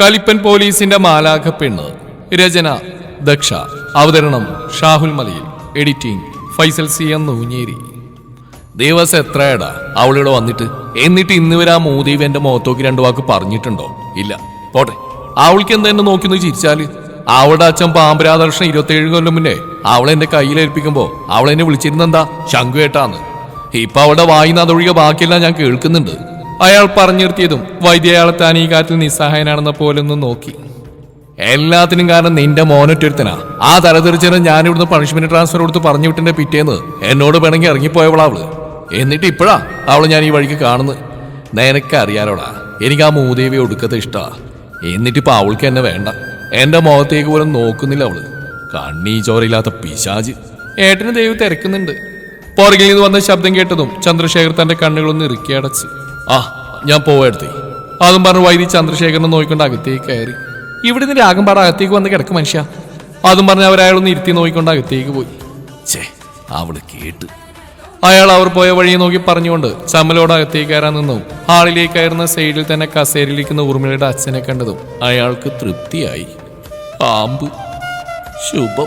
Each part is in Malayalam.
കലിപ്പൻ പോലീസിന്റെ മാലാഖ പെണ്ണ് രചന ദക്ഷ. അവതരണം Shahul Malayil. Editing Faisal C M Noonjeri. ദിവസം എത്രയാടാ അവളിവിടെ വന്നിട്ട്? എന്നിട്ട് ഇന്ന് വരെ ആ മോദീവ് എന്റെ മുഖത്തോക്ക് രണ്ടു വാക്ക് പറഞ്ഞിട്ടുണ്ടോ? ഇല്ല. പോട്ടെ. അവൾക്ക് എന്താ എന്നെ നോക്കി ചിരിച്ചാൽ? അവളുടെ അച്ഛൻ പാമ്പരാദർശനം ഇരുപത്തേഴ് കൊല്ലം മുന്നേ അവളെന്റെ കയ്യിലേൽപ്പിക്കുമ്പോ അവളെന്നെ വിളിച്ചിരുന്നെന്താ? ശങ്കുവേട്ടാന്ന് ഇപ്പൊ അവളുടെ വായിന്ന് അതൊഴികെ ബാക്കിയെല്ലാം ഞാൻ കേൾക്കുന്നുണ്ട്. അയാൾ പറഞ്ഞു നിർത്തിയതും വൈദ്യ അയാളെ താൻ ഈ കാര്യത്തിൽ നിസ്സഹായനാണെന്ന ഒന്ന് നോക്കി. എല്ലാത്തിനും കാരണം നിന്റെ മോനൊറ്റൊരുത്തനാ. ആ തലതെറിച്ചനെ ഞാൻ ഇവിടുന്ന് പണിഷ്മെന്റ് ട്രാൻസ്ഫർ കൊടുത്ത് പറഞ്ഞു വിട്ടിന്റെ പിറ്റേന്ന് എന്നോട് വേണമെങ്കിൽ ഇറങ്ങിപ്പോയവളാ അവൾ എന്നിട്ട് ഇപ്പോഴാ അവൾ ഞാൻ ഈ വഴിക്ക് കാണുന്നത്? നിനക്കറിയാലോടാ എനിക്ക് ആ മൂദേവി ഒടുക്കത്തെ ഇഷ്ടാ. എന്നിട്ടിപ്പോ അവൾക്ക് എന്നെ വേണ്ട. എന്റെ മുഖത്തേക്ക് പോലും നോക്കുന്നില്ല അവൾ. കണ്ണീ ചോരയില്ലാത്ത പിശാജ്. ഏട്ടന് ദൈവം തിരക്കുന്നുണ്ട്. പുറകിൽ നിന്ന് വന്ന ശബ്ദം കേട്ടതും ചന്ദ്രശേഖർ തന്റെ കണ്ണുകളൊന്ന് ഇറുക്കി അടച്ച്. ആ ഞാൻ പോവാടുത്തി അതും പറഞ്ഞ് വൈദ്യ ചന്ദ്രശേഖരനെ നോക്കിക്കൊണ്ട് അകത്തേക്ക് കയറി. ഇവിടെ നിന്ന് രാഗം പാട അകത്തേക്ക് വന്ന് കിടക്കും മനുഷ്യ. അതും പറഞ്ഞ് അവരയാളൊന്ന് ഇരുത്തി നോക്കിക്കൊണ്ട് അകത്തേക്ക് പോയി. ചേ അവൾ കേട്ട്. അയാൾ അവർ പോയ വഴിയെ നോക്കി പറഞ്ഞുകൊണ്ട് ചമ്മലോട് അകത്തേക്ക് കയറാൻ നിന്നും. ഹാളിലേക്ക് കയറുന്ന സൈഡിൽ തന്നെ കസേരയിലിരിക്കുന്ന ഊർമിളയുടെ അച്ഛനെ കണ്ടതും അയാൾക്ക് തൃപ്തിയായി. പാമ്പ്. ശുഭം.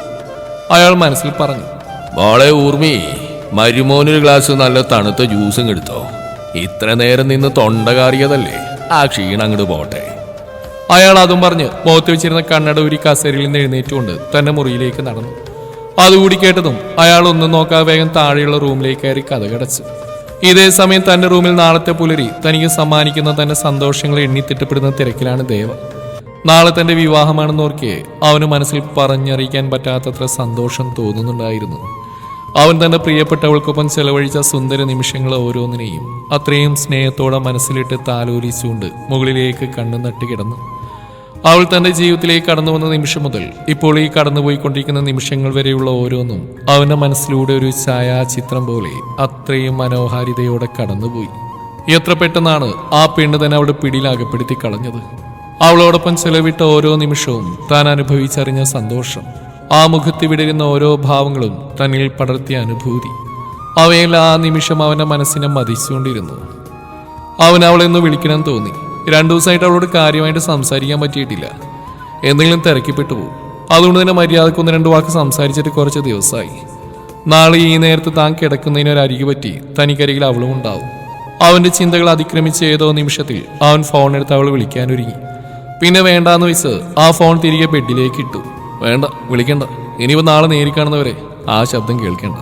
അയാൾ മനസ്സിൽ പറഞ്ഞു മോളെ ഊർമി മരുമോനൊരു ഗ്ലാസ് നല്ല തണുത്ത ജ്യൂസും എടുത്തോ. ഇത്ര നേരം നിന്ന് തൊണ്ട കാറിയതല്ലേ? ആ ക്ഷീണം അങ്ങോട്ട് പോട്ടെ. അയാൾ അതും പറഞ്ഞ് മുഖത്ത് വെച്ചിരുന്ന കണ്ണട ഒരു കസേരയിൽ നിന്ന് എഴുന്നേറ്റുകൊണ്ട് തന്റെ മുറിയിലേക്ക് നടന്നു. അതുകൂടി കേട്ടതും അയാൾ ഒന്നും നോക്കാതെ വേഗം താഴെയുള്ള റൂമിലേക്ക് കയറി കഥകടച്ചു ഇതേ സമയം തന്റെ റൂമിൽ നാളത്തെ പുലരി തനിക്ക് സമ്മാനിക്കുന്ന തന്റെ സന്തോഷങ്ങൾ എണ്ണിത്തിട്ടപ്പെടുന്ന തിരക്കിലാണ് ദേവ. നാളെ തന്റെ വിവാഹമാണെന്ന് ഓർക്കെ അവന് മനസ്സിൽ പറഞ്ഞറിയിക്കാൻ പറ്റാത്തത്ര സന്തോഷം തോന്നുന്നുണ്ടായിരുന്നു. അവൻ തന്റെ പ്രിയപ്പെട്ടവൾക്കൊപ്പം ചെലവഴിച്ച സുന്ദര നിമിഷങ്ങൾ ഓരോന്നിനെയും അത്രയും സ്നേഹത്തോടെ മനസ്സിലിട്ട് താലോലിച്ചുകൊണ്ട് മുകളിലേക്ക് കണ്ണു നട്ടി കിടന്നു. അവൾ തന്റെ ജീവിതത്തിലേക്ക് കടന്നു വന്ന നിമിഷം മുതൽ ഇപ്പോൾ ഈ കടന്നുപോയിക്കൊണ്ടിരിക്കുന്ന നിമിഷങ്ങൾ വരെയുള്ള ഓരോന്നും അവന്റെ മനസ്സിലൂടെ ഒരു ഛായാചിത്രം പോലെ അത്രയും മനോഹാരിതയോടെ കടന്നുപോയി. എത്ര പെട്ടെന്നാണ് ആ പെണ്ണ് തന്നെ അവളുടെ പിടിയിലകപ്പെടുത്തി കളഞ്ഞത്. അവളോടൊപ്പം ചെലവിട്ട ഓരോ നിമിഷവും താൻ അനുഭവിച്ചറിഞ്ഞ സന്തോഷം. ആ മുഖത്ത് വിടരുന്ന ഓരോ ഭാവങ്ങളും തന്നിൽ പടർത്തിയ അനുഭൂതി. അവയെല്ലാം ആ നിമിഷം അവന്റെ മനസ്സിനെ മതിച്ചുകൊണ്ടിരുന്നു. അവൻ അവളെന്ന് വിളിക്കണം തോന്നി. രണ്ടു ദിവസമായിട്ട് അവളോട് കാര്യമായിട്ട് സംസാരിക്കാൻ പറ്റിയിട്ടില്ല. എന്തെങ്കിലും തിരക്കിപ്പെട്ടു പോകും അതുകൊണ്ട് തന്നെ മര്യാദയ്ക്ക് ഒന്ന് രണ്ട് വാക്ക് സംസാരിച്ചിട്ട് കുറച്ച് ദിവസമായി. നാളെ ഈ നേരത്ത് താൻ കിടക്കുന്നതിന് ഒരു അരികു പറ്റി തനിക്കരികിൽ അവളും ഉണ്ടാവും. അവന്റെ ചിന്തകൾ അതിക്രമിച്ച ഏതോ നിമിഷത്തിൽ അവൻ ഫോൺ എടുത്ത് അവൾ വിളിക്കാനൊരുങ്ങി പിന്നെ വേണ്ടാന്ന് വെച്ച് ആ ഫോൺ തിരികെ ബെഡിലേക്ക് ഇട്ടു. വേണ്ട വിളിക്കണ്ട. ഇനിയിപ്പോൾ നാളെ നേരി കാണുന്നവരെ ആ ശബ്ദം കേൾക്കേണ്ട.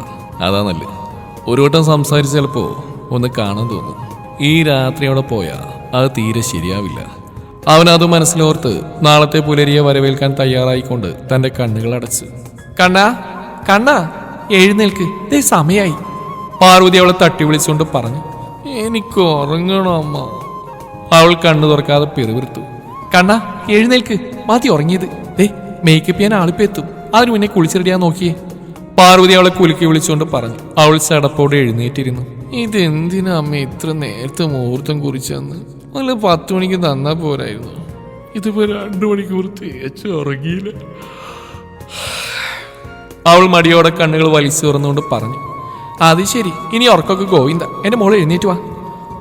അതാ നല്ലത്. ഒരു വട്ടം സംസാരിച്ച് ചിലപ്പോൾ ഒന്ന് കാണാൻ തോന്നും. ഈ രാത്രി അവിടെ പോയാൽ അത് തീരെ ശരിയാവില്ല. അവൻ അത് മനസ്സിലോർത്ത് നാളത്തെ പുലരിയെ വരവേൽക്കാൻ തയ്യാറായിക്കൊണ്ട് തന്റെ കണ്ണുകൾ അടച്ച്. കണ്ണാ കണ്ണാ എഴുന്നേൽക്ക്. ദേ സമയായി. പാർവതി അവളെ തട്ടി വിളിച്ചുകൊണ്ട് പറഞ്ഞു എനിക്ക് ഉറങ്ങണം അമ്മ. അവൾ കണ്ണു തുറക്കാതെ പിറുവിറുത്തു കണ്ണാ എഴുന്നേൽക്ക്. മതി ഉറങ്ങിയത്. ദേ മേക്കപ്പ് ചെയ്യാൻ ആളിപ്പോ എത്തും. അതിന് മുന്നേ കുളിച്ച് റെഡിയാ നോക്കിയേ. പാർവതി അവളെ കുലുക്കി വിളിച്ചുകൊണ്ട് പറഞ്ഞു. അവൾ ചടപ്പോടെ എഴുന്നേറ്റിരുന്നു. ഇതെന്തിനാ അമ്മ ഇത്ര നേരത്തെ മുഹൂർത്തം കുറിച്ചെന്ന്? നല്ല പത്ത് മണിക്ക് തന്നാ പോരായിരുന്നു. ഇതിപ്പോ രണ്ടു മണിക്കൂർ തേച്ച് ഉറങ്ങിയില്ല. അവൾ മടിയോടെ കണ്ണുകൾ വലിച്ചു തുറന്നുകൊണ്ട് പറഞ്ഞു. അത് ശരി. ഇനി ഉറക്കൊക്കെ ഗോവിന്ദ. എന്റെ മോൾ എഴുന്നേറ്റ് വാ.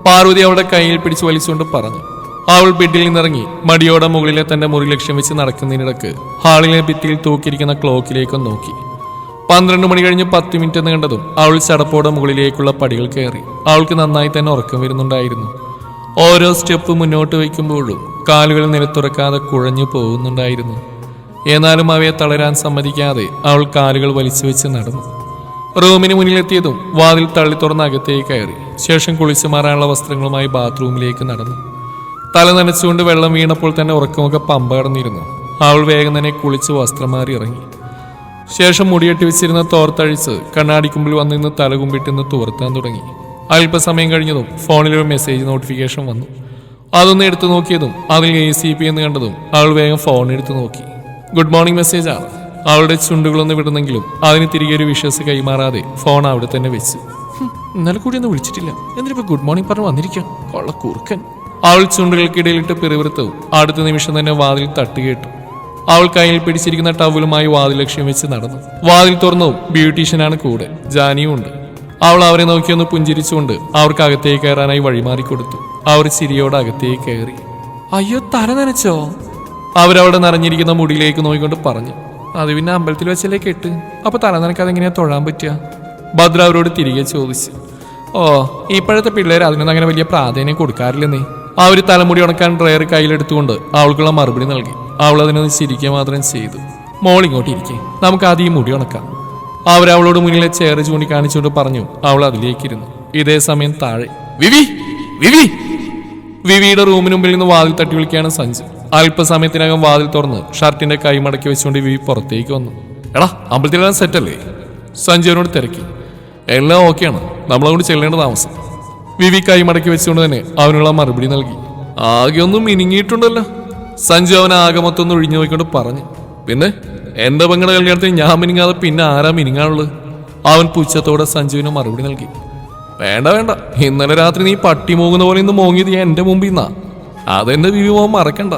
പാർവതി അവളുടെ കയ്യിൽ പിടിച്ച് വലിച്ചുകൊണ്ട് പറഞ്ഞു. അവൾ ബെഡിൽ നിന്നിറങ്ങി. മടിയോടെ മുകളിലെ തന്റെ മുറി ലക്ഷ്യം വെച്ച് നടക്കുന്നതിനിടക്ക് ഹാളിലെ ഭിത്തിയിൽ തൂക്കിയിരിക്കുന്ന ക്ലോക്കിലേക്ക് നോക്കി. പന്ത്രണ്ട് മണി കഴിഞ്ഞ് പത്ത് മിനിറ്റ് എന്ന് കണ്ടതും അവൾ ചടപ്പോടെ മുകളിലേക്കുള്ള പടികൾ കയറി. അവൾക്ക് നന്നായി തന്നെ ഉറക്കം വരുന്നുണ്ടായിരുന്നു. ഓരോ സ്റ്റെപ്പ് മുന്നോട്ട് വയ്ക്കുമ്പോഴും കാലുകൾ നിലത്തുറക്കാതെ കുഴഞ്ഞു പോകുന്നുണ്ടായിരുന്നു. എന്നാലും അവയെ തളരാൻ സമ്മതിക്കാതെ അവൾ കാലുകൾ വലിച്ചു വെച്ച് നടന്നു. റൂമിന് മുന്നിലെത്തിയതും വാതിൽ തള്ളി തുറന്ന് അകത്തേക്ക് കയറി. ശേഷം കുളിച്ചു മാറാനുള്ള വസ്ത്രങ്ങളുമായി ബാത്റൂമിലേക്ക് നടന്നു. തല നനച്ചുകൊണ്ട് വെള്ളം വീണപ്പോൾ തന്നെ ഉറക്കമൊക്കെ പമ്പ കടന്നിരുന്നു. അവൾ വേഗം തന്നെ കുളിച്ച് വസ്ത്രം മാറി ഇറങ്ങി. ശേഷം മുടിയെട്ടി വെച്ചിരുന്ന തോർത്തഴിച്ച് കണ്ണാടിക്കുമ്പിൽ വന്ന് നിന്ന് തലകുമ്പിട്ടിന്ന് തുവർത്താൻ തുടങ്ങി. അല്പസമയം കഴിഞ്ഞതും ഫോണിലൊരു മെസ്സേജ് നോട്ടിഫിക്കേഷൻ വന്നു. അതൊന്ന് എടുത്തു നോക്കിയതും അതിൽ എ സി പി എന്ന് കണ്ടതും അവൾ വേഗം ഫോൺ എടുത്തു നോക്കി. ഗുഡ് മോർണിംഗ് മെസ്സേജ് ആണ് അവളുടെ ചുണ്ടുകളൊന്ന് വിടുന്നെങ്കിലും അതിന് തിരികെ ഒരു വിശ്വാസ കൈമാറാതെ ഫോൺ അവിടെ തന്നെ വെച്ച്. ഇന്നലെ കൂടി ഒന്നും വിളിച്ചിട്ടില്ല. എന്നിട്ടിപ്പോ ഗുഡ് മോർണിംഗ് പറഞ്ഞ് വന്നിരിക്കാം? കൊള്ള കുറുക്കൻ. അവൾ ചുണ്ടുകൾക്കിടയിലിട്ട് പിറുവിറുത്തു അടുത്ത നിമിഷം തന്നെ വാതിൽ തട്ടുകേട്ടു. അവൾ കയ്യിൽ പിടിച്ചിരിക്കുന്ന ടവലുമായി വാതിൽ ലക്ഷ്യം വെച്ച് നടന്നു. വാതിൽ തുറന്നു ബ്യൂട്ടീഷ്യനാണ് കൂടെ. ജാനിയും ഉണ്ട്. അവൾ അവരെ നോക്കിയൊന്ന് പുഞ്ചിരിച്ചുകൊണ്ട് അവർക്ക് അകത്തേക്ക് കയറാനായി വഴിമാറി കൊടുത്തു അവർ ചിരിയോടെ അകത്തേക്ക് കയറി. അയ്യോ തല നനച്ചോ? അവരവിടെ നിറഞ്ഞിരിക്കുന്ന മുടിയിലേക്ക് നോക്കിക്കൊണ്ട് പറഞ്ഞു. അത് പിന്നെ അമ്പലത്തിൽ വെച്ചല്ലേ കെട്ട്? അപ്പൊ തല നനക്കാതെ എങ്ങനെയാ തൊഴാൻ പറ്റുക? ഭദ്ര അവരോട് തിരികെ ചോദിച്ചു. ഓ ഇപ്പോഴത്തെ പിള്ളേർ അതിനൊന്നും അങ്ങനെ വലിയ പ്രാധാന്യം കൊടുക്കാറില്ലെന്നേ. ആ ഒരു തലമുടി ഉണക്കാൻ ഡ്രയർ കയ്യിലെടുത്തുകൊണ്ട് അവൾക്കുള്ള മറുപടി നൽകി. അവൾ അതിനെ ചിരിക്കുക മാത്രം ചെയ്തു. മോൾ ഇങ്ങോട്ട് ഇരിക്കേ. നമുക്ക് ആദ്യം മുടി ഉണക്കാം. അവരവളോട് മുന്നിലെ ചെയർ ചൂണ്ടിക്കാണിച്ചുകൊണ്ട് പറഞ്ഞു അവൾ അതിലേക്കിരുന്നു. ഇതേ സമയം താഴെ. വിവി വിവി. വിവിയുടെ റൂമിന് മുമ്പിൽ നിന്ന് വാതിൽ തട്ടി വിളിക്കുകയാണ് സഞ്ജു. അല്പസമയത്തിനകം വാതിൽ തുറന്ന് ഷർട്ടിന്റെ കൈ മടക്കി വെച്ചുകൊണ്ട് വിവി പുറത്തേക്ക് വന്നു. എടാ അമ്പലത്തിലെല്ലാം സെറ്റല്ലേ സഞ്ജുവിനോട് തിരക്കി. എല്ലാം ഓക്കെയാണ് നമ്മളങ്ങോട്ട് ചെല്ലേണ്ട താമസം. വിവി കൈ മടക്കി വെച്ചുകൊണ്ട് തന്നെ അവനുള്ള മറുപടി നൽകി. ആകെ ഒന്നും മിനുങ്ങിയിട്ടുണ്ടല്ലോ. സഞ്ജു അവൻ ആകെ മൊത്തം ഒന്ന് ഒഴിഞ്ഞു നോക്കിക്കൊണ്ട് പറഞ്ഞു. പിന്നെ എന്റെ പെങ്ങളുടെ കല്യാണത്തിന് ഞാൻ മിനിങ്ങാതെ പിന്നെ ആരാ മിനിങ്ങാനുള്ളത്? അവൻ പുച്ഛത്തോടെ സഞ്ജുവിന് മറുപടി നൽകി. വേണ്ട വേണ്ട. ഇന്നലെ രാത്രി നീ പട്ടി മോങ്ങുന്ന പോലെ ഇന്ന് മോങ്ങിയത് എന്റെ മുമ്പിൽ നിന്നാ. അതെന്റെ വിവി മോൻ മറക്കണ്ട.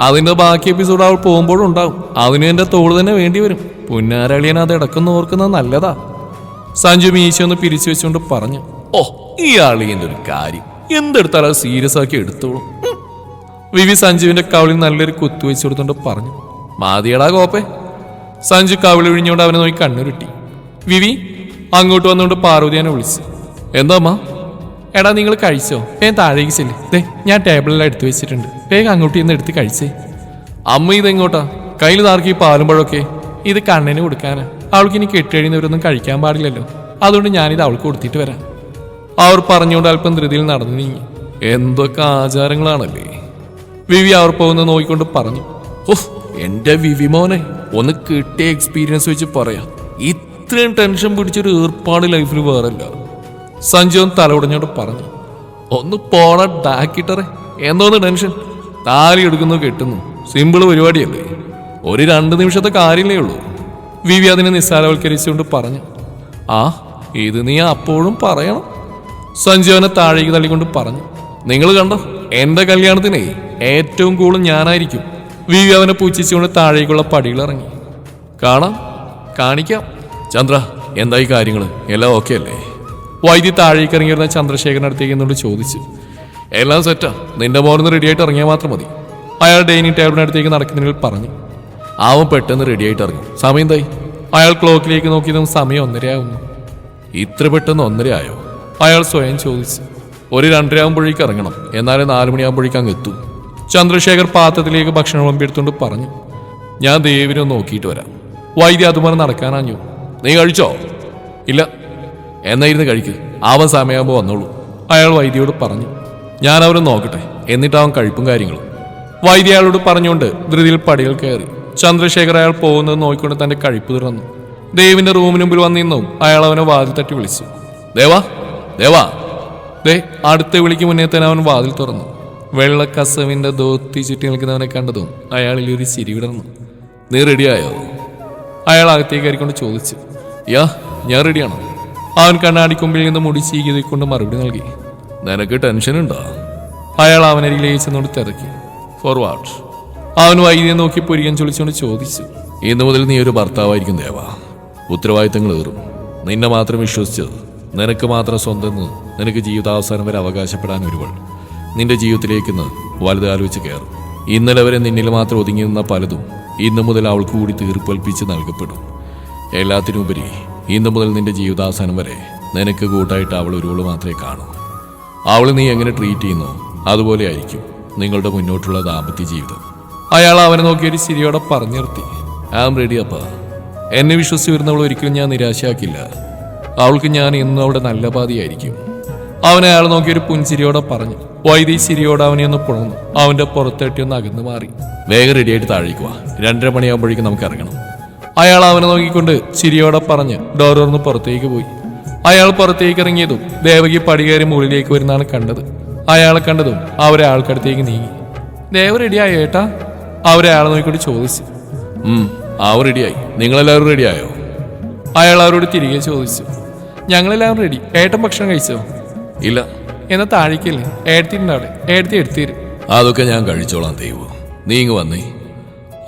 അതിന്റെ ബാക്കി എപ്പിസോഡ് അവൾ പോകുമ്പോഴും ഉണ്ടാവും അതിന് എന്റെ തോൾ തന്നെ വേണ്ടി വരും. പുന്നാരളിയൻ അത് ഇടക്കുന്ന ഓർക്കുന്നത് നല്ലതാ. സഞ്ജു മീശ ഒന്ന് പിരിച്ചു വെച്ചുകൊണ്ട് പറഞ്ഞു. ഓ ഈ എന്റെ ഒരു കാര്യം. എന്തെടുത്താൽ അത് സീരിയസ് ആക്കി എടുത്തോളൂ. വി വിവി സഞ്ജുവിന്റെ കവളിൽ നല്ലൊരു കുത്തു വെച്ചു കൊടുത്തോണ്ട് പറഞ്ഞു. മാതിയടാ കോപ്പേ സഞ്ജു കവിളി ഒഴിഞ്ഞുകൊണ്ട് അവനെ നോക്കി കണ്ണുരുട്ടി. വിവി അങ്ങോട്ട് വന്നുകൊണ്ട് എന്നെ വിളിച്ചു. എന്താ അമ്മ? എടാ നിങ്ങൾ കഴിച്ചോ? വേഗം താഴേക്ക് ചെല്ലേ. ദേ ഞാൻ ടേബിളിൽ എടുത്തു വെച്ചിട്ടുണ്ട്. വേഗം അങ്ങോട്ട് ഇന്ന് എടുത്ത് കഴിച്ചേ. അമ്മ ഇതെങ്ങോട്ടാ കയ്യിൽ താർക്കി പാലും പഴമൊക്കെ. ഇത് കണ്ണിന് കൊടുക്കാനാ. അവൾക്ക് ഇനി കെട്ടുകഴിയുന്നവരൊന്നും കഴിക്കാൻ പാടില്ലല്ലോ. അതുകൊണ്ട് ഞാനിത് അവൾക്ക് കൊടുത്തിട്ട് വരാം. അവർ പറഞ്ഞുകൊണ്ട് അല്പം ധൃതിയിൽ നടന്നു നീങ്ങി. എന്തൊക്കെ ആചാരങ്ങളാണല്ലേ? വിവി അവർ പോകുന്ന നോക്കിക്കൊണ്ട് പറഞ്ഞു. ഓഹ് എന്റെ വിവി മോനെ ഒന്ന് കിട്ടിയ എക്സ്പീരിയൻസ് വെച്ച് പറയാം. ഇത്രയും ടെൻഷൻ പിടിച്ചൊരു ഏർപ്പാട് ലൈഫിൽ വേറല്ല. സഞ്ജയൻ തലമുടഞ്ഞോട് പറഞ്ഞു. ഒന്ന് പോണ ഡാക്കിട്ടറെ എന്തോന്ന് ടെൻഷൻ താലി എടുക്കുന്നു കെട്ടുന്നു. സിമ്പിൾ പരിപാടിയല്ലേ. ഒരു രണ്ട് നിമിഷത്തെ കാര്യമല്ലേ ഉള്ളൂ. വിവി അതിനെ നിസ്സാരവൽക്കരിച്ചുകൊണ്ട് പറഞ്ഞു. ആ ഇത് നീ അപ്പോഴും പറയണം. സഞ്ജുവനെ താഴേക്ക് തള്ളിക്കൊണ്ട് പറഞ്ഞു നിങ്ങൾ കണ്ടോ എന്റെ കല്യാണത്തിന് ഏറ്റവും കൂടുതൽ ഞാനായിരിക്കും. വിവി അവനെ പൂച്ചിച്ചുകൊണ്ട് താഴേക്കുള്ള പടികൾ ഇറങ്ങി. കാണാം കാണിക്കാം. ചന്ദ്ര എന്തായി കാര്യങ്ങൾ എല്ലാം ഓക്കെ അല്ലേ? വൈദ്യ താഴേക്ക് ഇറങ്ങിയിരുന്ന ചന്ദ്രശേഖരൻ അടുത്തേക്ക് എന്നോട് ചോദിച്ചു എല്ലാം സെറ്റാ നിന്റെ മോനിന്ന് റെഡിയായിട്ട് ഇറങ്ങിയാൽ മാത്രം മതി. അയാൾ ഡൈനിങ് ടേബിളിനടുത്തേക്ക് നടക്കുന്നതിൽ പറഞ്ഞു അവൻ പെട്ടെന്ന് റെഡിയായിട്ട് ഇറങ്ങി. സമയം തായി അയാൾ ക്ലോക്കിലേക്ക് നോക്കിയതും സമയം ഒന്നരയാവുന്നു. ഇത്ര പെട്ടെന്ന് ഒന്നരയായോ? അയാൾ സ്വയം ചോദിച്ചു ഒരു രണ്ടരയാകുമ്പോഴേക്ക് ഇറങ്ങണം. എന്നാലും നാലുമണിയാകുമ്പോഴേക്കും അങ്ങ് എത്തും. ചന്ദ്രശേഖർ പാത്രത്തിലേക്ക് ഭക്ഷണം വിളമ്പിയെടുത്തുകൊണ്ട് പറഞ്ഞു ഞാൻ ദേവിനെ നോക്കിയിട്ട് വരാം. വൈദ്യ അതുപോലെ നടക്കാനാഞ്ഞു നീ കഴിച്ചോ? ഇല്ല. എന്നായിരുന്നു കഴിക്ക്. അവൻ സമയമാകുമ്പോൾ വന്നോളൂ. അയാൾ വൈദ്യയോട് പറഞ്ഞു ഞാൻ അവരെ നോക്കട്ടെ. എന്നിട്ട് അവൻ കഴിപ്പും കാര്യങ്ങളും. വൈദ്യ അയാളോട് പറഞ്ഞുകൊണ്ട് ധൃതിയിൽ പടികൾ കയറി. ചന്ദ്രശേഖർ അയാൾ പോകുന്നത് നോക്കിക്കൊണ്ട് തന്റെ കഴിപ്പ് തുറന്നു. ദേവിന്റെ റൂമിന് മുമ്പിൽ വന്നിരുന്നു അയാൾ അവനെ വാതിൽ തട്ടി വിളിച്ചു ദേവാ ദേവാ ദേ അടുത്ത വിളിക്ക് മുന്നേ തന്നെ അവൻ വാതിൽ തുറന്നു. വെള്ള ദോത്തി ചുറ്റി നിൽക്കുന്നവനെ കണ്ടതും അയാളിൽ ഒരു ചിരി വിടർന്നു. നീ റെഡിയായോ അയാൾ അകത്തേക്ക് കയറിക്കൊണ്ട് ചോദിച്ചു. യാ ഞാൻ റെഡിയാണ് അവൻ കണ്ണാടിക്കൊമ്പിൽ നിന്ന് മുടി ചീകിക്കൊണ്ട് മറുപടി നൽകി. നിനക്ക് ടെൻഷൻ ഉണ്ടോ? അയാൾ അവനരികിലേക്ക് ചെന്നോട് തിരക്കി. ഫോർവാഡ് അവൻ വൈദ്യം നോക്കി പൊരിയൻ ചൊളിച്ചുകൊണ്ട് ചോദിച്ചു. ഇന്നു മുതൽ നീ ഒരു ഭർത്താവായിരിക്കും ദേവ. ഉത്തരവാദിത്തങ്ങൾ ഏറും. നിന്നെ മാത്രം വിശ്വസിച്ച് നിനക്ക് മാത്രം സ്വന്തം നിനക്ക് ജീവിതാവസാനം വരെ അവകാശപ്പെടാൻ ഒരുവൾ. നിന്റെ ജീവിതത്തിലേക്ക് ഇന്ന് വലുതാലോചിച്ച് കയറും. ഇന്നലെ വരെ നിന്നിൽ മാത്രം ഒതുങ്ങി നിന്ന പലതും ഇന്ന് മുതൽ അവൾക്ക് കൂടി തീർപ്പൽപ്പിച്ച് നൽകപ്പെടും. എല്ലാത്തിനുപരി ഇന്ന് മുതൽ നിന്റെ ജീവിതാവസാനം വരെ നിനക്ക് കൂട്ടായിട്ട് അവൾ ഒരുവൾ മാത്രമേ കാണൂ. അവൾ നീ എങ്ങനെ ട്രീറ്റ് ചെയ്യുന്നു അതുപോലെ ആയിരിക്കും നിങ്ങളുടെ മുന്നോട്ടുള്ള ദാമ്പത്യ ജീവിതം. അയാൾ അവനെ നോക്കി ഒരു ചിരിയോടെ പറഞ്ഞു നിർത്തി ആം റെഡി അപ്പ. എന്നെ വിശ്വസിച്ച് വരുന്നവൾ ഒരിക്കലും ഞാൻ നിരാശയാക്കില്ല. അവൾക്ക് ഞാൻ എന്നും അവിടെ നല്ല പാതിയായിരിക്കും. അവനെ അയാൾ നോക്കി ഒരു പുഞ്ചിരിയോടെ പറഞ്ഞു. വൈദ്യ ചിരിയോടെ അവനെ ഒന്ന് പുണർന്നു. അവന്റെ പുറത്തേട്ടി ഒന്ന് അകന്നു മാറി. വേഗം റെഡിയായിട്ട് താഴേക്കുക രണ്ടര മണിയാകുമ്പോഴേക്കും നമുക്ക് ഇറങ്ങണം. അയാൾ അവനെ നോക്കിക്കൊണ്ട് ചിരിയോടെ പറഞ്ഞ് ഡോർ തുറന്ന് പുറത്തേക്ക് പോയി. അയാൾ പുറത്തേക്ക് ഇറങ്ങിയതും ദേവകി പടികയറി മുകളിലേക്ക് വരുന്നതാണ് കണ്ടത്. അയാളെ കണ്ടതും അവരെ ആൾക്കടുത്തേക്ക് നീങ്ങി. ദേവ റെഡിയായോ ഏട്ടാ? അവരെ അയാളെ നോക്കിക്കൊണ്ട് ചോദിച്ചു. ആവ് റെഡിയായി. നിങ്ങളെല്ലാവരും റെഡിയായോ? അയാൾ അവരോട് തിരികെ ചോദിച്ചു. ഞങ്ങളെല്ലാവരും റെഡി ഏട്ടൻ ഭക്ഷണം കഴിച്ചോ? ഇല്ല. എന്നാ താഴേക്കല്ലേ. ഏടത്തിന്റെ അവിടെ. ഏടത്തി എടുത്തിരും. അതൊക്കെ ഞാൻ കഴിച്ചോളാം ദൈവം. നീ ഇങ്ങ് വന്നേ.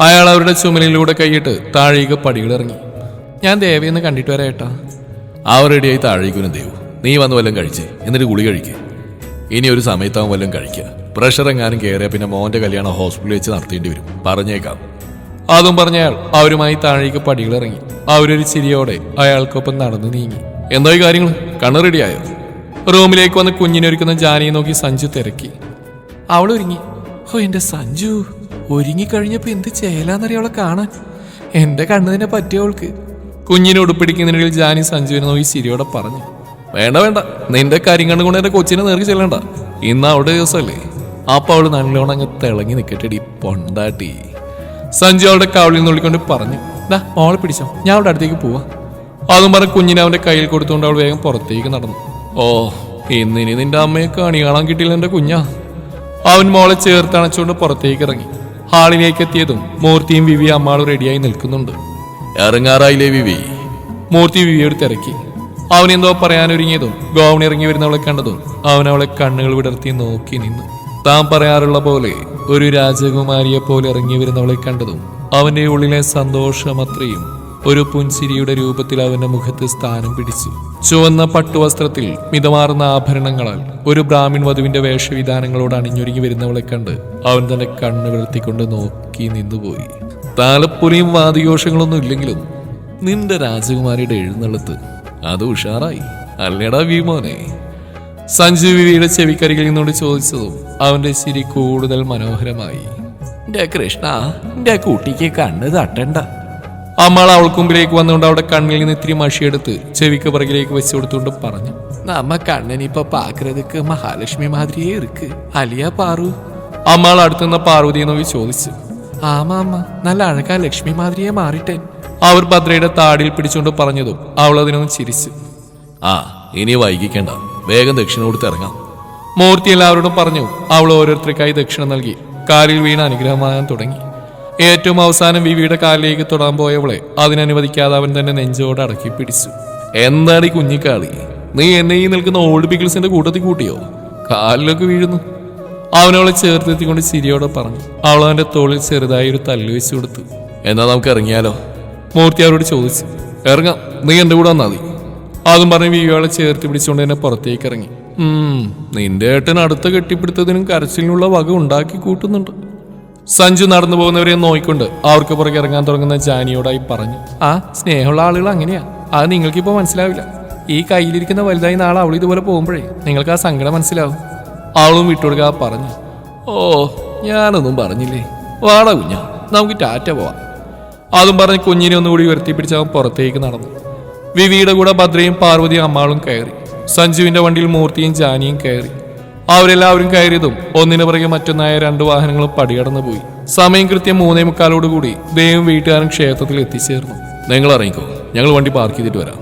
അയാൾ അവരുടെ ചുമലിലൂടെ കൈയിട്ട് താഴേക്ക് പടികളിറങ്ങി ഞാൻ ദേവയെന്ന് കണ്ടിട്ട് വരാം ഏട്ടാ. അവർ റെഡിയായി താഴേക്കുനും ദേവു. നീ വന്ന് വല്ലതും കഴിച്ച്. എന്നിട്ട് ഗുളി കഴിക്കുക ഇനി ഒരു സമയത്താവും വല്ലതും കഴിക്കുക. പ്രഷർ എങ്ങാനും കയറിയ പിന്നെ മോന്റെ കല്യാണം ഹോസ്പിറ്റലിൽ വെച്ച് നടത്തേണ്ടി വരും. പറഞ്ഞേക്കാം. അതും പറഞ്ഞ അയാൾ അവരുമായി താഴേക്ക് പടികളിറങ്ങി അവരൊരു ചിരിയോടെ അയാൾക്കൊപ്പം നടന്നു നീങ്ങി. എന്തായി കാര്യങ്ങൾ കണ്ണ് റെഡിയായോ റൂമിലേക്ക് വന്ന് കുഞ്ഞിനെ ഒരുക്കുന്ന ജാനിയെ നോക്കി സഞ്ജു തിരക്കി. അവൾ ഒരുങ്ങി. ഓ എന്റെ സഞ്ജു ഒരുങ്ങി കഴിഞ്ഞപ്പോ എന്ത് ചെയ്യലാന്നറിയ അവളെ കാണാൻ? എന്റെ കണ്ണ് തന്നെ പറ്റിയ അവൾക്ക്? കുഞ്ഞിനെ ഉടുപ്പിടിക്കുന്നതിനിടയിൽ ജാനി സഞ്ജുവിനെ നോക്കി ശരിയോടെ പറഞ്ഞു. വേണ്ട വേണ്ട. നിന്റെ കാര്യം കണ്ടുകൊണ്ട് എന്റെ കൊച്ചിനെ നേർക്ക് ചെല്ലണ്ട. ഇന്ന് അവിടെ ദിവസമല്ലേ അപ്പൊ അവൾ നല്ലോണം അങ്ങ് തിളങ്ങി നിക്കട്ടെടി പൊണ്ടാട്ടി. സഞ്ജു അവളുടെ കവളിൽ നുള്ളിക്കൊണ്ട് പറഞ്ഞു. ഓളെ പിടിച്ചോ. ഞാൻ അവിടെ അടുത്തേക്ക് പോവാ. അതും പറഞ്ഞ് കുഞ്ഞിനെ അവന്റെ കയ്യിൽ കൊടുത്തുകൊണ്ട് അവൾ വേഗം പുറത്തേക്ക് നടന്നു. ഓ ഇന്നിനി നിന്റെ അമ്മയെ കണി കാണാൻ കിട്ടിയില്ല എന്റെ കുഞ്ഞാ. അവൻ മോളെ ചേർത്തണച്ചുകൊണ്ട് പുറത്തേക്ക് ഇറങ്ങി. ഹാളിലേക്ക് എത്തിയതും മൂർത്തിയും വിവി അമ്മാളും റെഡിയായി നിൽക്കുന്നുണ്ട്. ഇറങ്ങാറായില്ലേ വിവി? മൂർത്തി വിവിയോട് തിരക്കി അവൻ എന്തോ പറയാനൊരുങ്ങിയതും ഗോവൺ ഇറങ്ങി വരുന്നവളെ കണ്ടതും അവൻ അവളെ കണ്ണുകൾ വിടർത്തി നോക്കി നിന്നു. താൻ പറയാറുള്ള പോലെ ഒരു രാജകുമാരിയെ പോലെ ഇറങ്ങി വരുന്നവളെ കണ്ടതും അവന്റെ ഉള്ളിലെ സന്തോഷമത്രയും ഒരു പുൻസിരിയുടെ രൂപത്തിൽ അവന്റെ മുഖത്ത് സ്ഥാനം പിടിച്ചു. ചുവന്ന പട്ടുവസ്ത്രത്തിൽ മിതമാർന്ന ആഭരണങ്ങളാൽ ഒരു ബ്രാഹ്മിൺ വധുവിന്റെ വേഷവിധാനങ്ങളോട് അണിഞ്ഞൊരുങ്ങി വരുന്നവളെ കണ്ട് അവൻ തന്നെ കണ്ണ് വിളർത്തിക്കൊണ്ട് നോക്കി നിന്നുപോയി. താലപ്പൊലിയും വാദിഘോഷങ്ങളൊന്നും ഇല്ലെങ്കിലും നിന്റെ രാജകുമാരിയുടെ എഴുന്നള്ളത്ത് അത് ഉഷാറായി. അല്ലേടാ വിമോനെ? സഞ്ജു വിവിയുടെ ചെവിക്കരികിൽ നിന്നോട് ചോദിച്ചതും അവന്റെ ചിരി കൂടുതൽ മനോഹരമായി. കൃഷ്ണ എന്റെ കുട്ടിക്ക് കണ്ണ് തട്ടണ്ട. അമ്മ അവൾക്ക് മുമ്പിലേക്ക് വന്നുകൊണ്ട് അവിടെ കണ്ണിൽ നിന്ന് ഇത്തിരി മഷിയെടുത്ത് ചെവിക്ക് പിറകിലേക്ക് വെച്ചു കൊടുത്തുകൊണ്ട് പറഞ്ഞു നമ്മ കണ്ണൻ ഇപ്പൊ പാകൃതക്ക് മഹാലക്ഷ്മി മാതിരിയേ ഇരിക്ക്. അലിയ പാറു. അമ്മൾ അടുത്തുനിന്ന് പാർവതി നോവി ചോദിച്ചു. ആമാമ്മ നല്ല അഴകാ ലക്ഷ്മി മാതിരിയെ മാറിട്ടെ. അവർ ഭദ്രയുടെ താടിയിൽ പിടിച്ചുകൊണ്ട് പറഞ്ഞതും അവൾ അതിനൊന്ന് ചിരിച്ചു. ആ ഇനി വൈകിക്കേണ്ട. വേഗം ദക്ഷിണ കൊടുത്ത് ഇറങ്ങാം. മൂർത്തി എല്ലാവരോടും പറഞ്ഞു അവൾ ഓരോരുത്തർക്കായി ദക്ഷിണ നൽകി. കാലിൽ വീണ അനുഗ്രഹമാകാൻ തുടങ്ങി. ഏറ്റവും അവസാനം വിവിയുടെ കാലിലേക്ക് തൊടാൻ പോയവളെ അതിനനുവദിക്കാതെ അവൻ തന്നെ നെഞ്ചോട് അടക്കി പിടിച്ചു. എന്താണ് ഈ കുഞ്ഞിക്കാളി? നീ എന്നെ ഈ നിൽക്കുന്ന ഓൾഡ് പിക്കിൾസിന്റെ കൂട്ടത്തിൽ കൂട്ടിയോ? കാലിലൊക്കെ വീഴുന്നു. അവനവളെ ചേർത്തെത്തിക്കൊണ്ട് ചിരിയോടെ പറഞ്ഞു. അവൾ അവന്റെ തോളിൽ ചെറുതായി ഒരു തല്ല് വെച്ച് കൊടുത്തു. എന്നാ നമുക്ക് ഇറങ്ങിയാലോ? മൂർത്തി അവരോട് ചോദിച്ചു. ഇറങ്ങാം. നീ എന്റെ കൂടെ വന്നാൽ മതി. അതും പറഞ്ഞ് വിവിയോളെ ചേർത്ത് പിടിച്ചുകൊണ്ട് എന്നെ പുറത്തേക്ക് ഇറങ്ങി. നിന്റെ ഏട്ടൻ അടുത്ത കെട്ടിപ്പിടുത്തതിനും കരച്ചിലിനുള്ള വക ഉണ്ടാക്കി കൂട്ടുന്നുണ്ട്. സഞ്ജു നടന്നു പോകുന്നവരെ നോയിക്കൊണ്ട് അവർക്ക് പുറകെ ഇറങ്ങാൻ തുടങ്ങുന്ന ജാനിയോടായി പറഞ്ഞു ആ സ്നേഹമുള്ള ആളുകൾ അങ്ങനെയാ. അത് നിങ്ങൾക്കിപ്പോ മനസ്സിലാവില്ല. ഈ കയ്യിലിരിക്കുന്ന വലുതായി നാളെ അവൾ ഇതുപോലെ പോകുമ്പോഴേ നിങ്ങൾക്ക് ആ സങ്കടം മനസ്സിലാവും. അവളും വിട്ടുകൊടുക്കാ പറഞ്ഞു ഓ ഞാനൊന്നും പറഞ്ഞില്ലേ. വാട കുഞ്ഞ നമുക്ക് ടാറ്റ പോവാം. അതും പറഞ്ഞ് കുഞ്ഞിനെ ഒന്നുകൂടി ഉയർത്തിപ്പിടിച്ച് അവൻ പുറത്തേക്ക് നടന്നു. വിവിയുടെ കൂടെ ഭദ്രയും പാർവതിയും അമ്മാളും കയറി. സഞ്ജുവിന്റെ വണ്ടിയിൽ മൂർത്തിയും ജാനിയും കയറി. അവരെല്ലാവരും കയറിയതും ഒന്നിനു പുറകെ മറ്റൊന്നായ രണ്ട് വാഹനങ്ങളും പടികടന്നു പോയി സമയം കൃത്യം മൂന്നേ മുക്കാലോടുകൂടി ദൈവം ദേവും വീട്ടുകാരും ക്ഷേത്രത്തിൽ എത്തിച്ചേർന്നു. നിങ്ങൾ ഇറങ്ങിക്കോ. ഞങ്ങൾ വണ്ടി പാർക്ക് ചെയ്തിട്ട് വരാം.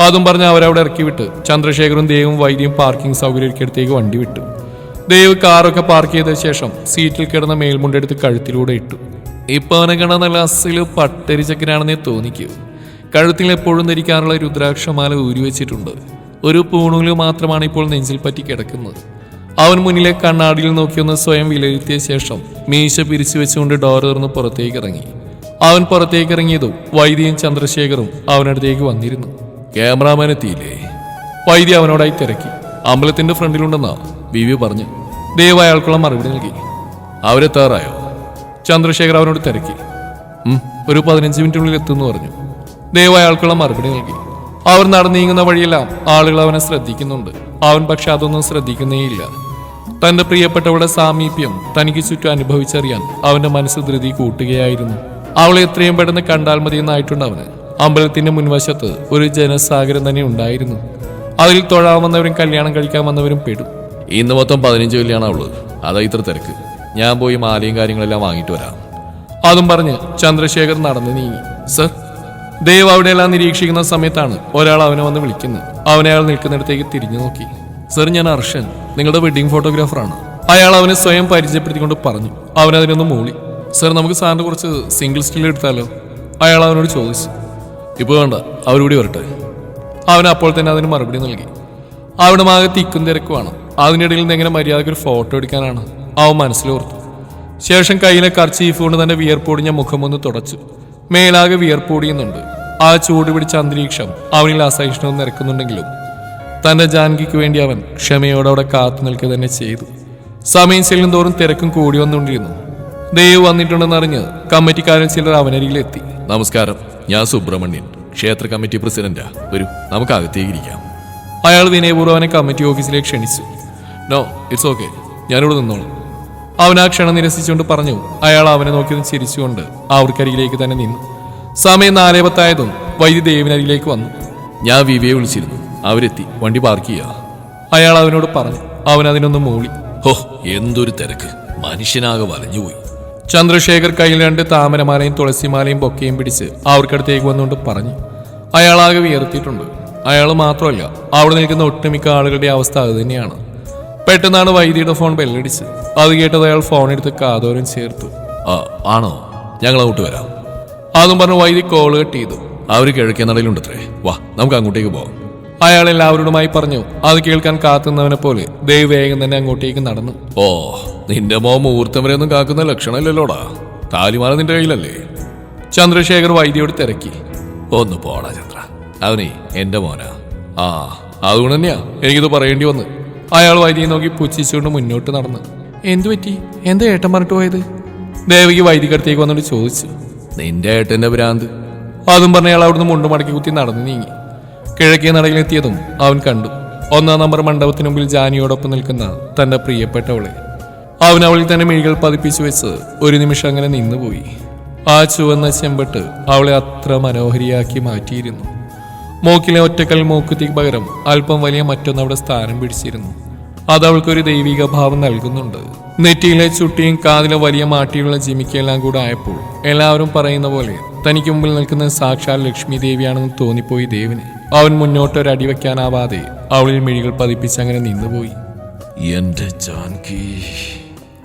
അതും പറഞ്ഞ് അവരവിടെ ഇറക്കി വിട്ട് ചന്ദ്രശേഖറും ദേവും വൈദ്യം പാർക്കിംഗ് സൗകര്യത്തിലേക്ക് വണ്ടി വിട്ടു. ദേവ് കാറൊക്കെ പാർക്ക് ചെയ്ത ശേഷം സീറ്റിൽ കിടന്ന മേൽമുണ്ടെടുത്ത് കഴുത്തിലൂടെ ഇട്ടു. ഇപ്പൊ അവനെ കണ്ട നല്ല അസിൽ പട്ടരിച്ചക്കനാണെന്നേ തോന്നിക്കൂ. കഴുത്തിൽ എപ്പോഴും ധരിക്കാനുള്ള രുദ്രാക്ഷമാല ഊരി വെച്ചിട്ടുണ്ട് ഒരു പൂണൂൽ മാത്രമാണ് ഇപ്പോൾ നെഞ്ചിൽ പറ്റി കിടക്കുന്നത്. അവൻ മുന്നിലെ കണ്ണാടിയിൽ നോക്കിയൊന്ന് സ്വയം വിലയിരുത്തിയ ശേഷം മീശ പിരിച്ചു വെച്ചുകൊണ്ട് ഡോർ തുറന്ന് പുറത്തേക്ക് ഇറങ്ങി. അവൻ പുറത്തേക്ക് ഇറങ്ങിയതും വൈദ്യയും ചന്ദ്രശേഖറും അവനടുത്തേക്ക് വന്നിരുന്നു. ക്യാമറാമാൻ എത്തിയില്ലേ? വൈദ്യ അവനോടായി തിരക്കി. അമ്പലത്തിന്റെ ഫ്രണ്ടിലുണ്ടെന്നാ വിവി പറഞ്ഞു. ദയവ് അയാൾക്കുള്ള മറുപടി നൽകി. അവരെ അവരെത്താറായോ? ചന്ദ്രശേഖർ അവനോട് തിരക്കി. "ഉം, ഒരു പതിനഞ്ച് മിനിറ്റിനുള്ളിൽ എത്തുമെന്ന് പറഞ്ഞു. ദയവ് അയാൾക്കുള്ള മറുപടി നൽകി. അവർ നടന്നു നീങ്ങുന്ന വഴിയെല്ലാം ആളുകൾ അവനെ ശ്രദ്ധിക്കുന്നുണ്ട്. അവൻ പക്ഷെ അതൊന്നും ശ്രദ്ധിക്കുന്നേയില്ല. തന്റെ പ്രിയപ്പെട്ടവളുടെ സാമീപ്യം തനിക്ക് ചുറ്റും അനുഭവിച്ചറിയാൻ അവന്റെ മനസ്സ് ധൃതി കൂട്ടുകയായിരുന്നു. അവളെ എത്രയും പെട്ടെന്ന് കണ്ടാൽ മതിയെന്നായിട്ടുണ്ട് അവന്. അമ്പലത്തിന്റെ മുൻവശത്ത് ഒരു ജനസാഗരം തന്നെ ഉണ്ടായിരുന്നു. അതിൽ തൊഴാൻ വന്നവരും കല്യാണം കഴിക്കാൻ വന്നവരും പെടും. ഇന്ന് മൊത്തം പതിനഞ്ച് കല്യാണം ഉള്ളത് അതാ ഇത്ര തിരക്ക്. ഞാൻ പോയി മാലയും കാര്യങ്ങളെല്ലാം വാങ്ങിട്ട് വരാം. അതും പറഞ്ഞ് ചന്ദ്രശേഖർ നടന്നു നീങ്ങി. സർ ദേവ് അവിടെയെല്ലാം നിരീക്ഷിക്കുന്ന സമയത്താണ് ഒരാൾ അവനെ വന്ന് വിളിക്കുന്നത്. അവനെ അയാൾ നിൽക്കുന്നിടത്തേക്ക് തിരിഞ്ഞു നോക്കി. സർ ഞാൻ അർഷൻ നിങ്ങളുടെ വെഡിങ് ഫോട്ടോഗ്രാഫറാണ് അയാൾ അവനെ സ്വയം പരിചയപ്പെടുത്തിക്കൊണ്ട് പറഞ്ഞു. അവൻ അതിനൊന്ന് മൂളി. സർ നമുക്ക് സാറിന് കുറച്ച് സിംഗിൾ സ്റ്റിൽ എടുത്താലോ? അയാൾ അവനോട് ചോദിച്ചു. ഇപ്പോൾ വേണ്ട അവരുകൂടി വരട്ടെ. അവൻ അപ്പോൾ തന്നെ അതിന് മറുപടി നൽകി. അവിടെ മാകെ തിക്കും തിരക്കുമാണ്. അതിനിടയിൽ നിന്ന് എങ്ങനെ മര്യാദയ്ക്ക് ഒരു ഫോട്ടോ എടുക്കാനാണ് അവൻ മനസ്സിലോർത്തു ശേഷം കയ്യിലെ കർച്ചീഫ് കൊണ്ട് തന്റെ വിയർപ്പൊടിഞ്ഞ മുഖമൊന്ന് തുടച്ചു. മേലാകെ വിയർപ്പൊടിയുന്നുണ്ട്. ആ ചൂട് പിടിച്ച അന്തരീക്ഷം അവനിൽ അസഹിഷ്ണു നിരക്കുന്നുണ്ടെങ്കിലും തന്റെ ജാനകിക്ക് വേണ്ടി അവൻ ക്ഷമയോടെ അവിടെ കാത്തു നിൽക്കുക തന്നെ ചെയ്തു. സമയം ചെല്ലും തോറും തിരക്കും കൂടി വന്നുകൊണ്ടിരുന്നു. ദേവ് വന്നിട്ടുണ്ടെന്നറിഞ്ഞ് കമ്മിറ്റിക്കാരൻ ചിലർ അവനരികിലെത്തി. നമസ്കാരം. ഞാൻ സുബ്രഹ്മണ്യൻ ക്ഷേത്ര കമ്മിറ്റി പ്രസിഡന്റാ. വരൂ നമുക്ക് അകത്തേക്കിരിക്കാം. അയാൾ വിനയപൂർവം അവനെ കമ്മിറ്റി ഓഫീസിലേക്ക് ക്ഷണിച്ചു. No it's okay. ഞാനിവിടെ നിന്നോളാം. അവൻ ആ ക്ഷണം നിരസിച്ചുകൊണ്ട് പറഞ്ഞു അയാൾ അവനെ നോക്കി ഒന്ന് ചിരിച്ചുകൊണ്ട് അവർക്കരികിലേക്ക് തന്നെ നിന്നു. സമയം നാലേ പത്തായതും വൈദ്യുതി ദേവിനരികിലേക്ക് വന്നു. ഞാൻ വിവിയെ വിളിച്ചിരുന്നു. അവരെത്തി വണ്ടി പാർക്ക് ചെയ്യുക അയാൾ അവനോട് പറഞ്ഞു അവൻ അതിനൊന്ന് മൂളി. ഹോ എന്തൊരു തിരക്ക്. മനുഷ്യനാകെ വലഞ്ഞുപോയി. ചന്ദ്രശേഖർ കയ്യിൽ രണ്ട് താമരമാലയും തുളസിമാലയും ബൊക്കയും പിടിച്ച് അവർക്കടുത്തേക്ക് വന്നുകൊണ്ട് പറഞ്ഞു അയാളാകെ വിയർത്തിയിട്ടുണ്ട്. അയാൾ മാത്രമല്ല അവിടെ നിൽക്കുന്ന ഒട്ടുമിക്ക ആളുകളുടെ അവസ്ഥ അത് തന്നെയാണ്. പെട്ടെന്നാണ് വൈദ്യയുടെ ഫോൺ ബെല്ലടിച്ച്. അത് കേട്ടത് അയാൾ ഫോൺ എടുത്ത് കാതോരം ചേർത്തു. ആണോ? ഞങ്ങൾ അങ്ങോട്ട് വരാം. അതും പറഞ്ഞ് വൈദ്യ കോൾ കട്ട് ചെയ്തു. അവർ കിഴക്കേ നടയിലുണ്ടത്രേ വാ നമുക്ക് അങ്ങോട്ടേക്ക് പോവാം. അയാൾ എല്ലാവരോടുമായി പറഞ്ഞു അത് കേൾക്കാൻ കാത്തുന്നവനെ പോലെ ദൈവവേഗം വേഗം തന്നെ അങ്ങോട്ടേക്ക് നടന്നു. ഓ നിന്റെ മോ മുഹൂർത്തം വരെ ഒന്നും കാക്കുന്ന ലക്ഷണമില്ലല്ലോടാ. താലിമാല നിന്റെ കയ്യിലല്ലേ? ചന്ദ്രശേഖർ വൈദ്യയോട് തിരക്കി. ഒന്ന് പോടാ ചന്ദ്ര. അവനെ എന്റെ മോനാ. ആ അതുകൊണ്ട് തന്നെയാ എനിക്കിത് പറയേണ്ടി വന്ന്. അയാൾ വൈദ്യയെ നോക്കി പുച്ഛിച്ചുകൊണ്ട് മുന്നോട്ട് നടന്നു. എന്തു പറ്റി? എന്താ ഏട്ടൻ പറഞ്ഞിട്ട് പോയത്? ദേവിക്ക് വൈദികടുത്തേക്ക് വന്നിട്ട് ചോദിച്ചു. നിന്റെ ഏട്ടന്റെ ഭ്രാന്ത്. അതും പറഞ്ഞയാൾ അവിടുന്ന് മുണ്ടുമടക്കി കുത്തി നടന്നു നീങ്ങി. കിഴക്കേ നടയിലെത്തിയതും അവൻ കണ്ടു. ഒന്നാം നമ്പർ മണ്ഡപത്തിന് മുമ്പിൽ ജാനിയോടൊപ്പം നിൽക്കുന്ന തന്റെ പ്രിയപ്പെട്ടവളെ അവൻ അവളിൽ തന്നെ മിഴികൾ പതിപ്പിച്ചു വെച്ച് ഒരു നിമിഷം അങ്ങനെ നിന്നുപോയി. ആ ചുവന്ന ചെമ്പട്ട് അവളെ അത്ര മനോഹരിയാക്കി മാറ്റിയിരുന്നു. മൂക്കിലെ ഒറ്റക്കൽ മൂക്കുത്തിക്ക് പകരം അല്പം വലിയ മറ്റൊന്ന് അവിടെ സ്ഥാനം പിടിച്ചിരുന്നു. അത് അവൾക്കൊരു ദൈവിക ഭാവം നൽകുന്നുണ്ട്. നെറ്റിയിലെ ചുട്ടിയും കാതിലെ വലിയ മാട്ടിയുള്ള ജിമിക്കെല്ലാം കൂടെ ആയപ്പോൾ എല്ലാവരും പറയുന്ന പോലെ തനിക്ക് മുമ്പിൽ നിൽക്കുന്ന സാക്ഷാൽ ലക്ഷ്മി ദേവിയാണെന്ന് തോന്നിപ്പോയി ദേവിന്. അവൻ മുന്നോട്ടൊരടി വെക്കാനാവാതെ അവളിൽ മിഴികൾ പതിപ്പിച്ച് അങ്ങനെ നിന്നുപോയി. എന്റെ ജാൻകി.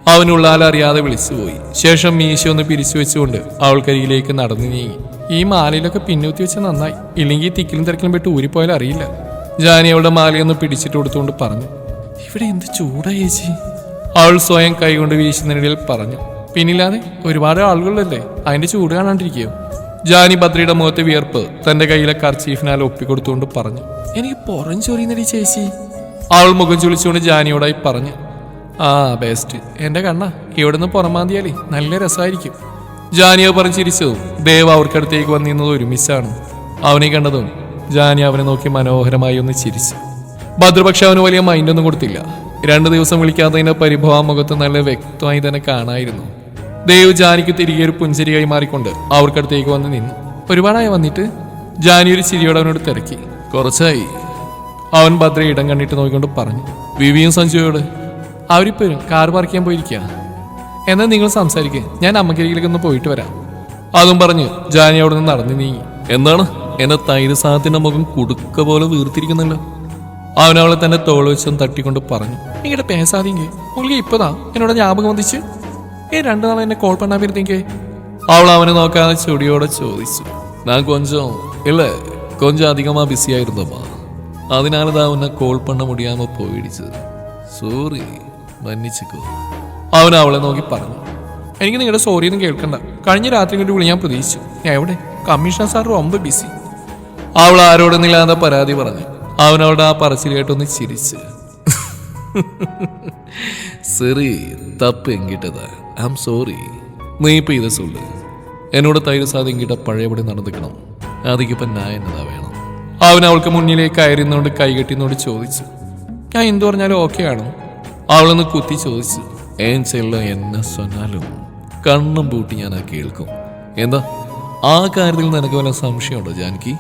അവനുള്ളാൽ അറിയാതെ വിളിച്ചുപോയി. ശേഷം മീശ ഒന്ന് പിരിച്ചു വെച്ചുകൊണ്ട് അവൾക്കരികിലേക്ക് നടന്നു നീങ്ങി. ഈ മാലയിലൊക്കെ പിന്നൂത്തി വെച്ച നന്നായി. ഇല്ലെങ്കിൽ ഈ തിക്കിലും തിരക്കിലും പെട്ട് ഊരിപ്പോയാലും അറിയില്ല. ജാനി അവളുടെ മാലയൊന്ന് പിടിച്ചിട്ട് കൊടുത്തുകൊണ്ട് പറഞ്ഞു. ഇവിടെ എന്ത് ചൂടാ ചേച്ചി. അവൾ സ്വയം കൈകൊണ്ട് വീശുന്നതിനിടയിൽ പറഞ്ഞു. പിന്നില്ലാതെ ഒരുപാട് ആളുകളല്ലേ അതിന്റെ ചൂട് കാണാണ്ടിരിക്കുകയോ ജാനി ബദ്രിയുടെ മുഖത്തെ വിയർപ്പ് തന്റെ കയ്യിലെ കർച്ചീഫിനാൽ ഒപ്പിക്കൊടുത്തുകൊണ്ട് പറഞ്ഞു. എനിക്ക് പുറം ചൊറിയുന്നടി ചേച്ചി. അവൾ മുഖം ചുളിച്ചുകൊണ്ട് ജാനിയോടായി പറഞ്ഞു. ആ ബെസ്റ്റ് എന്റെ കണ്ണ ഇവിടുന്ന് പുറമാന്തിയാലേ നല്ല രസമായിരിക്കും. ജാനിയെ പറഞ്ഞ് ചിരിച്ചതും ദേവ് അവർക്കടുത്തേക്ക് വന്നിരുന്നത് ഒരുമിച്ചാണ് അവനെ കണ്ടതും ജാനി അവനെ നോക്കി മനോഹരമായി ഒന്ന് ചിരിച്ചു. ഭദ്രപക്ഷെ അവന് വലിയ മൈൻഡൊന്നും കൊടുത്തില്ല. രണ്ടു ദിവസം വിളിക്കാത്തതിന്റെ പരിഭവ മുഖത്ത് നല്ല വ്യക്തമായി തന്നെ കാണായിരുന്നു. ദേവ് ജാനിക്ക് തിരികെ ഒരു പുഞ്ചിരിയായി മാറിക്കൊണ്ട് അവർക്കടുത്തേക്ക് വന്ന് നിന്നു. ഒരുപാടായി വന്നിട്ട് ജാനി ഒരു ചിരിയോടെ അവനോട് തിരക്കി. കുറച്ചായി. അവൻ ഭദ്രയെ ഇടം കണ്ടിട്ട് നോക്കിക്കൊണ്ട് പറഞ്ഞു വിവിയും സഞ്ജയോട് അവരിപ്പോഴും കാർ പാർക്ക് ചെയ്യാൻ പോയിരിക്കുക എന്നാൽ നിങ്ങൾ സംസാരിക്കുക ഞാൻ അമ്മക്കരികിലേക്ക് ഒന്ന് പോയിട്ട് വരാം. അതും പറഞ്ഞ് ജാനി അവിടെ നിന്ന് നടന്നു നീങ്ങി. എന്താണ്? എന്നെ തൈര് സാധനത്തിന്റെ മുഖം കുടുക്ക പോലെ വീർത്തിരിക്കുന്നല്ലോ അവനവളെ തന്നെ തോൾ വെച്ചും തട്ടിക്കൊണ്ട് പറഞ്ഞു നിങ്ങളുടെ പേസാതെങ്കിൽ മുൽകെ ഇപ്പതാ. എന്നോട് ഞാപകം വന്നിച്ച് ഏ രണ്ടു നാളെ എന്നെ കോൾ പണ്ണാൻ വരുന്നെങ്കിൽ അവൾ അവനെ നോക്കാതെ ചൊടിയോടെ ചോദിച്ചു ഞാൻ കൊഞ്ചം ഇല്ല കൊഞ്ചം അധികമാ ബിസി ആയിരുന്നമ്മാ അതിനാലതാ ഉന്നെ കോൾ പണ്ണ മുടിയാമ പോയിടിച്ചത് സോറി മന്നിച്ചിക്കോ അവൻ അവളെ നോക്കി പറഞ്ഞു എനിക്ക് നിങ്ങളുടെ സോറി ഒന്നും കേൾക്കണ്ട കഴിഞ്ഞ രാത്രി കൊണ്ട് വിളി ഞാൻ പ്രതീക്ഷിച്ചു ഞാൻ എവിടെ കമ്മീഷണർ സാർ ரொம்ப ബിസി അവൾ ആരോടൊന്നില്ലാതെ പരാതി പറഞ്ഞു അവൻ അവളുടെ ആ പറച്ചിൽ കേട്ടൊന്ന് ചിരിച്ച് சரி தப்பு ഐം സോറി നീ ഇപ്പോൾ ഇത് சொல்லு എന്നോട് തൈര് സാധിക്കിട്ട പഴയപടി നടന്നിക്കണം. അതിക്കിപ്പം ഞാൻ എന്നതാ വേണം. അവൻ അവൾക്ക് മുന്നിലേക്ക് കയറിന്നോണ്ട് കൈകെട്ടിന്നോട് ചോദിച്ചു. ഞാൻ എന്തു പറഞ്ഞാലും ഓക്കെ ആണോ? അവളൊന്ന് കുത്തി ചോദിച്ചു. ഏൻ ചെല്ല എന്നെ സ്വന്നാലും കണ്ണും പൂട്ടി ഞാൻ ആ കേൾക്കും. എന്താ? ആ കാര്യത്തിൽ നിനക്ക് വല്ല സംശയമുണ്ടോ ജാനകി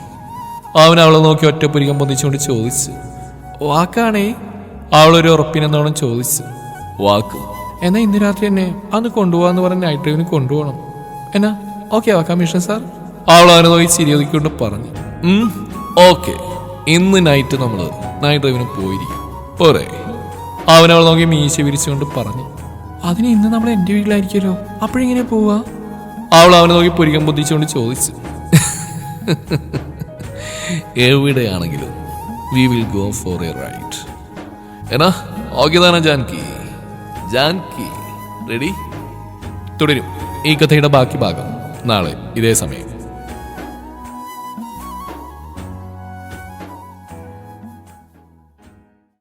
അവൻ അവളെ നോക്കി ഒറ്റപ്പുരികം പൊന്തിച്ചുകൊണ്ട് ചോദിച്ചു. വാക്കാണേ? അവളൊരു ഉറപ്പിനെന്നോണം ചോദിച്ചു. വാക്ക്. എന്നാ ഇന്ന് രാത്രി എന്നെ അന്ന് കൊണ്ടുപോകാന്ന് പറഞ്ഞ നൈറ്റ് ഡ്രൈവിന് കൊണ്ടുപോകണം. എന്നാ ഓക്കെ വാ കമ്മീഷൻ സാർ അവൾ അവനെ നോക്കി ചിരിയൊതുക്കൊണ്ട് പറഞ്ഞു. ഓക്കെ ഇന്ന് നൈറ്റ് നമ്മൾ നൈറ്റ് ഡ്രൈവിന് പോയിരിക്കും. പോരെ. അവനവൾ നോക്കി മീശ വിരിച്ചുകൊണ്ട് പറഞ്ഞു. അതിന് ഇന്ന് നമ്മൾ എന്റെ വീട്ടിലായിരിക്കുമല്ലോ. അപ്പോഴെങ്ങനെ പോവാ അവൾ അവനെ നോക്കി പൊരിക്കാൻ ബുദ്ധിച്ചുകൊണ്ട് ചോദിച്ചു. എവിടെയാണെങ്കിലും we will go for a ride എന്നാ ഓക്കെ താനാ ജാൻകി? ജാൻകി. റെഡി തുടരും. ഈ കഥയുടെ ബാക്കി ഭാഗം നാളെ ഇതേ സമയം.